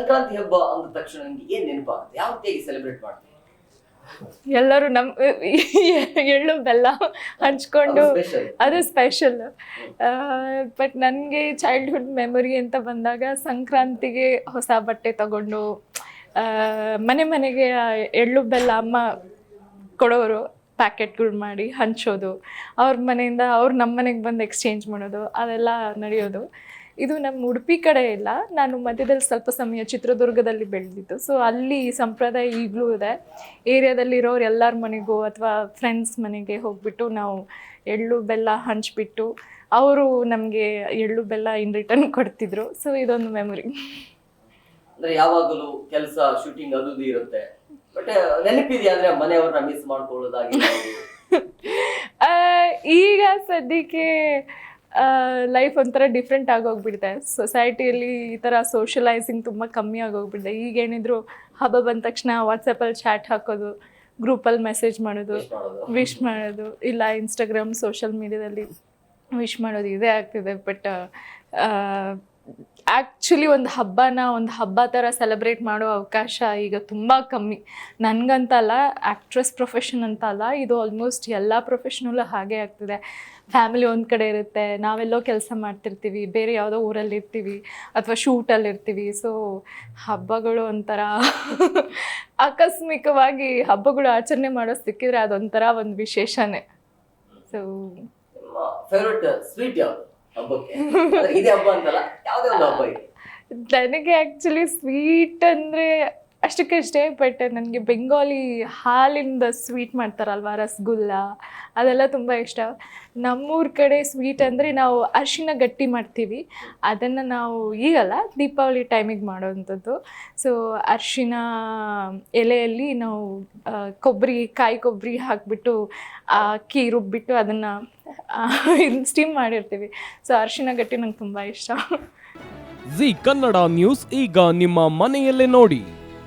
ಸಂಕ್ರಾಂತಿ ಹಬ್ಬ ಅಂದ ತಕ್ಷಣ ನಿಮ್ಗೆ ಏನ್ ನೆನಪಾಗುತ್ತೆ? ಯಾವ ರೀತಿಯಾಗಿ ಸೆಲೆಬ್ರೇಟ್ ಮಾಡ್ತೀವಿ ಎಲ್ಲರೂ ನಮ್ ಎಳ್ಳು ಬೆಲ್ಲ ಹಂಚ್ಕೊಂಡು ಅದು ಸ್ಪೆಷಲ್ ಬಟ್ ನನಗೆ ಚೈಲ್ಡ್ಹುಡ್ ಮೆಮೊರಿ ಅಂತ ಬಂದಾಗ ಸಂಕ್ರಾಂತಿಗೆ ಹೊಸ ಬಟ್ಟೆ ತಗೊಂಡು ಮನೆ ಮನೆಗೆ ಎಳ್ಳು ಬೆಲ್ಲ ಅಮ್ಮ ಕೊಡೋರು ಪ್ಯಾಕೆಟ್ಗಳು ಮಾಡಿ ಹಂಚೋದು. ಅವ್ರ ಮನೆಯಿಂದ ಅವ್ರು ನಮ್ಮ ಮನೆಗೆ ಬಂದು ಎಕ್ಸ್ಚೇಂಜ್ ಮಾಡೋದು ಅದೆಲ್ಲ ನಡೆಯೋದು. ಇದು ನಮ್ಮ ಉಡುಪಿ ಕಡೆ ಇಲ್ಲ. ನಾನು ಮಧ್ಯದಲ್ಲಿ ಸ್ವಲ್ಪ ಸಮಯ ಚಿತ್ರದುರ್ಗದಲ್ಲಿ ಬೆಳೆದಿದ್ದು. ಸೊ ಅಲ್ಲಿ ಈ ಸಂಪ್ರದಾಯ ಈಗಲೂ ಇದೆ. ಏರಿಯಾದಲ್ಲಿರೋರು ಎಲ್ಲರ ಮನೆಗೂ ಅಥವಾ ಫ್ರೆಂಡ್ಸ್ ಮನೆಗೆ ಹೋಗ್ಬಿಟ್ಟು ನಾವು ಎಳ್ಳು ಬೆಲ್ಲ ಹಂಚ್ಬಿಟ್ಟು ಅವರು ನಮಗೆ ಎಳ್ಳು ಬೆಲ್ಲ ಇನ್ ರಿಟರ್ನ್ ಕೊಡ್ತಿದ್ರು. ಸೊ ಇದೊಂದು ಮೆಮೊರಿ ಅಂದ್ರೆ ಯಾವಾಗಲೂ ಕೆಲಸ ಶೂಟಿಂಗ್ ಅದು ಇದು ಇರುತ್ತೆ. ಬಟ್ ನೆನಪಿದೆಯಾ ಅಂದ್ರೆ ಮನೆಯವ್ರನ್ನ ಮಿಸ್ ಮಾಡ್ಕೊಳ್ಳೋದಾಗಿ? ಈಗ ಸದ್ಯಕ್ಕೆ ಲೈಫ್ ಒಂಥರ ಡಿಫ್ರೆಂಟ್ ಆಗೋಗ್ಬಿಟ್ಟಿದೆ ಸೊಸೈಟಿಯಲ್ಲಿ ಈ ಥರ ಸೋಷಲೈಸಿಂಗ್ ತುಂಬ ಕಮ್ಮಿ ಆಗೋಗ್ಬಿಟ್ಟಿದೆ ಈಗ ಏನಿದ್ರು ಹಬ್ಬ ಬಂದ ತಕ್ಷಣ ವಾಟ್ಸಪ್ಪಲ್ಲಿ ಚಾಟ್ ಹಾಕೋದು ಗ್ರೂಪಲ್ಲಿ ಮೆಸೇಜ್ ಮಾಡೋದು ವಿಶ್ ಮಾಡೋದು. ಇಲ್ಲ ಇನ್ಸ್ಟಾಗ್ರಾಮ್ ಸೋಷಲ್ ಮೀಡಿಯಾದಲ್ಲಿ ವಿಶ್ ಮಾಡೋದು ಇದೇ ಆಗ್ತಿದೆ. ಬಟ್ ಆ್ಯಕ್ಚುಲಿ ಒಂದು ಹಬ್ಬನ ಒಂದು ಹಬ್ಬ ಥರ ಸೆಲೆಬ್ರೇಟ್ ಮಾಡೋ ಅವಕಾಶ ಈಗ ತುಂಬ ಕಮ್ಮಿ. ನನಗಂತಲ್ಲ ಆ್ಯಕ್ಟ್ರೆಸ್ ಪ್ರೊಫೆಷನ್ ಅಂತ ಅಲ್ಲ ಇದು ಆಲ್ಮೋಸ್ಟ್ ಎಲ್ಲ ಪ್ರೊಫೆಷನಲ್ಲೂ ಹಾಗೆ ಆಗ್ತಿದೆ. ಫ್ಯಾಮಿಲಿ ಒಂದು ಕಡೆ ಇರುತ್ತೆ, ನಾವೆಲ್ಲೋ ಕೆಲಸ ಮಾಡ್ತಿರ್ತೀವಿ, ಬೇರೆ ಯಾವುದೋ ಊರಲ್ಲಿ ಇರ್ತೀವಿ, ಅಥವಾ ಶೂಟಲ್ಲಿರ್ತೀವಿ ಸೊ ಹಬ್ಬಗಳು ಒಂಥರ ಆಕಸ್ಮಿಕವಾಗಿ ಹಬ್ಬಗಳು ಆಚರಣೆ ಮಾಡೋ ಸಿಕ್ಕಿದ್ರೆ ಅದೊಂಥರ ಒಂದು ವಿಶೇಷನೇ. ಸೊ ಸ್ವೀಟ್ ಯಾವ್ದು? ಹಬ್ಬಕ್ಕೆ. ಇದೇ ಹಬ್ಬ ಅಂತಲ್ಲ ಯಾವುದೇ ಒಂದು ಹಬ್ಬ ಇದೆ. ನನಗೆ ಆ್ಯಕ್ಚುಲಿ ಸ್ವೀಟ್ ಅಂದರೆ ಅಷ್ಟಕ್ಕಷ್ಟೇ ಬಟ್ ನನಗೆ ಬೆಂಗಾಲಿ ಹಾಲಿಂದ ಸ್ವೀಟ್ ಮಾಡ್ತಾರಲ್ವ, ರಸಗುಲ್ಲ, ಅದೆಲ್ಲ ತುಂಬ ಇಷ್ಟ. ನಮ್ಮೂರ ಕಡೆ ಸ್ವೀಟ್ ಅಂದರೆ ನಾವು ಅರಿಶಿನ ಗಟ್ಟಿ ಮಾಡ್ತೀವಿ. ಅದನ್ನು ನಾವು ಈಗಲ್ಲ ದೀಪಾವಳಿ ಟೈಮಿಗೆ ಮಾಡೋವಂಥದ್ದು ಸೊ ಅರಿಶಿನ ಎಲೆಯಲ್ಲಿ ನಾವು ಕೊಬ್ಬರಿ ಕಾಯಿ ಕೊಬ್ಬರಿ ಹಾಕಿಬಿಟ್ಟು ಅಕ್ಕಿ ರುಬ್ಬಿಟ್ಟು ಅದನ್ನು ಸ್ಟೀಮ್ ಮಾಡಿರ್ತೀವಿ. ಸೊ ಅರಿಶಿನ ಗಟ್ಟಿ ನಂಗೆ ತುಂಬ ಇಷ್ಟ. ಜಿ ಕನ್ನಡ ನ್ಯೂಸ್ ಈಗ ನಿಮ್ಮ ಮನೆಯಲ್ಲೇ ನೋಡಿ.